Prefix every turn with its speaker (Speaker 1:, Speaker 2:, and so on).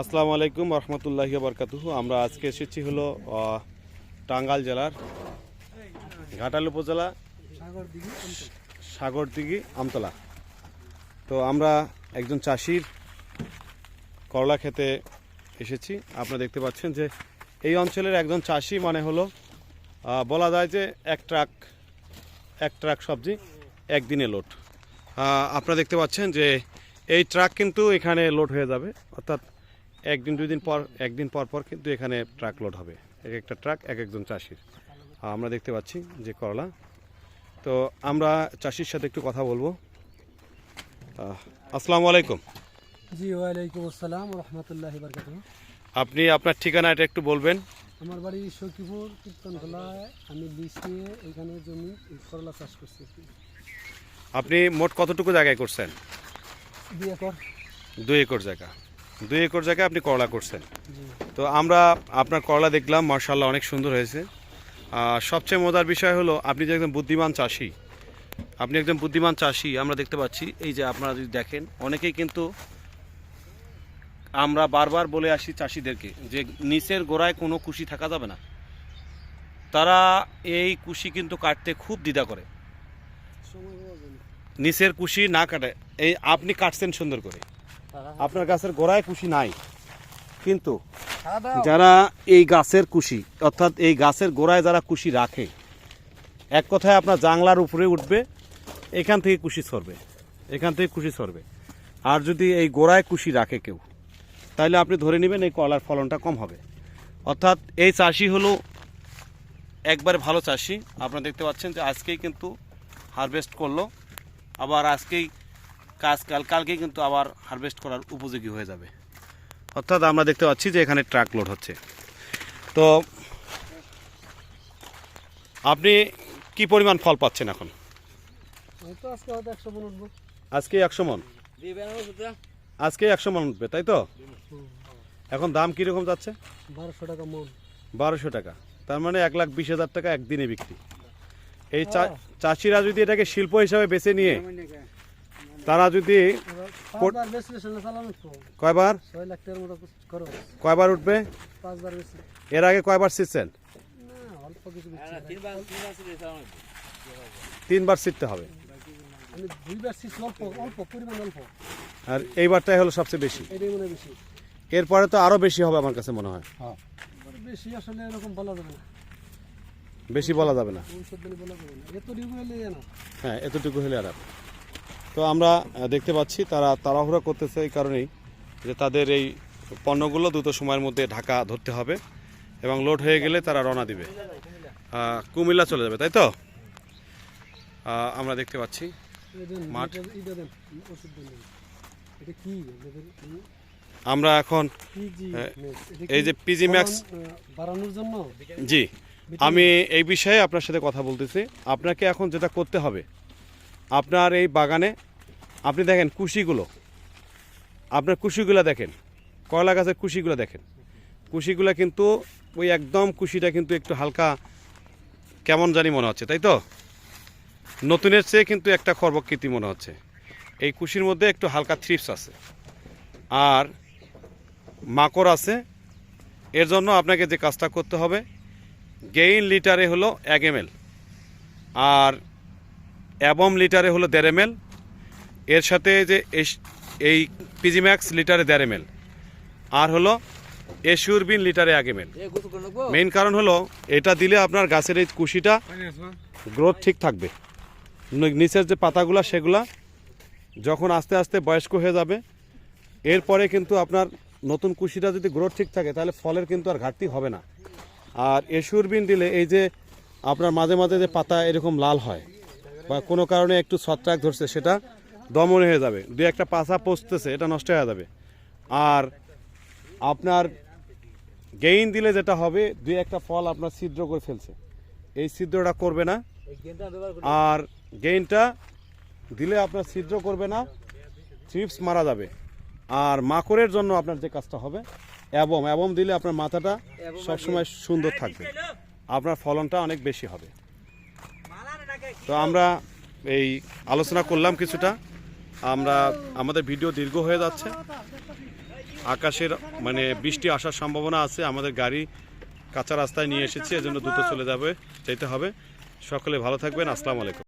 Speaker 1: আসসালামু আলাইকুম রহমতুল্লাহি বরকাতুহ আমরা আজকে এসেছি হলো টাঙ্গাল জেলার ঘাটাল উপজেলা সাগরদিঘি আমতলা। তো আমরা একজন চাষির করলা খেতে এসেছি। আপনারা দেখতে পাচ্ছেন যে এই অঞ্চলের একজন চাষি মানে হলো বলা যায় যে এক ট্রাক এক ট্রাক সবজি, একদিনে লোড। আপনারা দেখতে পাচ্ছেন যে এই ট্রাক কিন্তু এখানে লোড হয়ে যাবে, অর্থাৎ একদিন দুই দিন পর একদিন পর পর কিন্তু এখানে ট্রাক লোড হবে। এক একটা ট্রাক এক একজন চাষির। আমরা দেখতে পাচ্ছি যে করলা। তো আমরা চাষির সাথে একটু কথা বলব। আসসালামু আলাইকুম।
Speaker 2: জি ওয়ালাইকুম আসসালাম রহমতুল্লাহ বরকাত
Speaker 1: আপনি আপনার ঠিকানাটা একটু বলবেন।
Speaker 2: আমার বাড়ি সখীপুর কীর্তনখোলায় আমি নিয়ে এখানে জমি করলা চাষ করছি।
Speaker 1: আপনি মোট কতটুকু জায়গায় করছেন?
Speaker 2: দুই একর।
Speaker 1: দুই একর জায়গা। দুই একর জায়গায় আপনি করলা করছেন। তো আমরা আপনার করলা দেখলাম মার্শাল্লাহ অনেক সুন্দর হয়েছে। সবচেয়ে মজার বিষয় হলো আপনি যে একজন বুদ্ধিমান চাষি আপনি একজন বুদ্ধিমান চাষি আমরা দেখতে পাচ্ছি এই যে আপনারা যদি দেখেন অনেকেই কিন্তু আমরা বারবার বলে আসি চাষিদেরকে যে নিচের গোড়ায় কোনো কুশি থাকা যাবে না। তারা এই কুশি কিন্তু কাটতে খুব দ্বিধা করে। নিচের কুশি না কাটে এই আপনি কাটছেন সুন্দর করে। আপনার গাছের গোড়ায় কুশি নাই। কিন্তু যারা এই গাছের কুশি অর্থাৎ এই গাছের গোড়ায় যারা কুশি রাখে এক কথায় আপনার জাংলার উপরে উঠবে এখান থেকে কুশি সরবে এখান থেকে কুশি সরবে। আর যদি এই গোড়ায় কুশি রাখে কেউ তাহলে আপনি ধরে নেবেন এই কলার ফলনটা কম হবে। অর্থাৎ এই চাষি হলো একবারে ভালো চাষি আপনারা দেখতে পাচ্ছেন যে আজকেই কিন্তু হারভেস্ট করল আবার আজকেই কাজ কাল কালকেই কিন্তু আবার হারভেস্ট করার উপযোগী হয়ে যাবে। অর্থাৎ আমরা দেখতে পাচ্ছি যে এখানে ট্রাক লোড হচ্ছে। তো আপনি কি পরিমাণ ফল পাচ্ছেন এখন?
Speaker 2: আজকে একশো মন
Speaker 1: আজকে একশো মন? আজকে একশো মন উঠবে তাই তো? এখন দাম কীরকম যাচ্ছে?
Speaker 2: বারোশো টাকা মন।
Speaker 1: বারোশো টাকা। তার মানে এক লাখ বিশ হাজার টাকা একদিনে বিক্রি। এই চাষিরা যদি এটাকে শিল্প হিসাবে বেছে নিয়ে তারা যদি কয়বার?
Speaker 2: ছয় লাখ টাকার মতো করো
Speaker 1: কয়বার উঠবে?
Speaker 2: পাঁচবার
Speaker 1: এর আগে কয়বার ছিটছেন
Speaker 2: না অল্প কিছু বেশি।
Speaker 1: তিনবার ছিটতে হবে।
Speaker 2: দুইবার শিখছি অল্প অল্প পরিমাণ অল্প।
Speaker 1: আর এইবারটাই হলো সবচেয়ে বেশি।
Speaker 2: মনে
Speaker 1: এরপরে তো আরও বেশি হবে আমার কাছে মনে হয়।
Speaker 2: বেশি আসলে এরকম বলা যাবে না।
Speaker 1: বেশি বলা যাবে না। হ্যাঁ এতটুকু হলে আর। তো আমরা দেখতে পাচ্ছি তারা তাড়াহুড়া করতেছে এই কারণেই যে তাদের এই পণ্যগুলো দ্রুত সময়ের মধ্যে ঢাকা ধরতে হবে এবং লোড হয়ে গেলে তারা রওনা দিবে। কুমিল্লা চলে যাবে, তাই তো? আমরা দেখতে পাচ্ছি? আমরা এখন এই যে পিজি ম্যাক্স
Speaker 2: বাড়ানোর জন্য
Speaker 1: জি, আমি এই বিষয়ে আপনার সাথে কথা বলতেছি। আপনাকে এখন যেটা করতে হবে আপনার এই বাগানে, আপনি দেখেন কুশিগুলো। আপনার কুশিগুলো দেখেন, কয়লা গাছের কুশিগুলো দেখেন। কুশিগুলো কিন্তু ওই একদম কুশিটা কিন্তু একটু হালকা, কেমন জানি মনে হচ্ছে, তাই তো? নতুনের চেয়ে কিন্তু একটা খর্বকৃতি মনে হচ্ছে। এই কুশির মধ্যে একটু হালকা থ্রিপস আছে। আর মাকড় আছে। এর জন্য আপনাকে যে কাজটা করতে হবে, গেইন লিটারে হলো এক এম আর অ্যাবম লিটারে হলো দেড় এম এর সাথে যে এস- এই পিজিম্যাক্স লিটারে দেড় এম আর হলো এসিউরবিন লিটারে এক এম মেইন কারণ হলো এটা দিলে আপনার গাছের এই কুশিটা গ্রোথ ঠিক থাকবে। নিচের যে পাতাগুলা সেগুলা যখন আস্তে আস্তে বয়স্ক হয়ে যাবে এরপরে কিন্তু আপনার নতুন কুশিটা যদি গ্রোথ ঠিক থাকে তাহলে ফলের কিন্তু আর ঘাটতি হবে না। আর এসুরবিন দিলে এই যে আপনার মাঝে মাঝে যে পাতা এরকম লাল হয় বা কোনো কারণে একটু ছত্রাক ধরছে সেটা দমন হয়ে যাবে। দু একটা পাতা পচতেছে এটা নষ্ট হয়ে যাবে। আর আপনার গেইন দিলে যেটা হবে দুই একটা ফল আপনার ছিদ্র করে ফেলছে। এই ছিদ্রটা করবে না। আর গেইনটা দিলে আপনার ছিদ্র করবে না চিপস মারা যাবে। আর মাকড়ের জন্য আপনার যে কাজটা হবে এবং এবং দিলে আপনার মাথাটা সবসময় সুন্দর থাকবে। আপনার ফলনটা অনেক বেশি হবে। তো আমরা এই আলোচনা করলাম কিছুটা। আমরা, আমাদের ভিডিও দীর্ঘ হয়ে যাচ্ছে। আকাশের মানে বৃষ্টি আসার সম্ভাবনা আছে। আমাদের গাড়ি কাঁচা রাস্তায় নিয়ে এসেছি, এজন্য দ্রুত চলে যাবে, যেতে হবে। সকলে ভালো থাকবেন। আসসালামু আলাইকুম।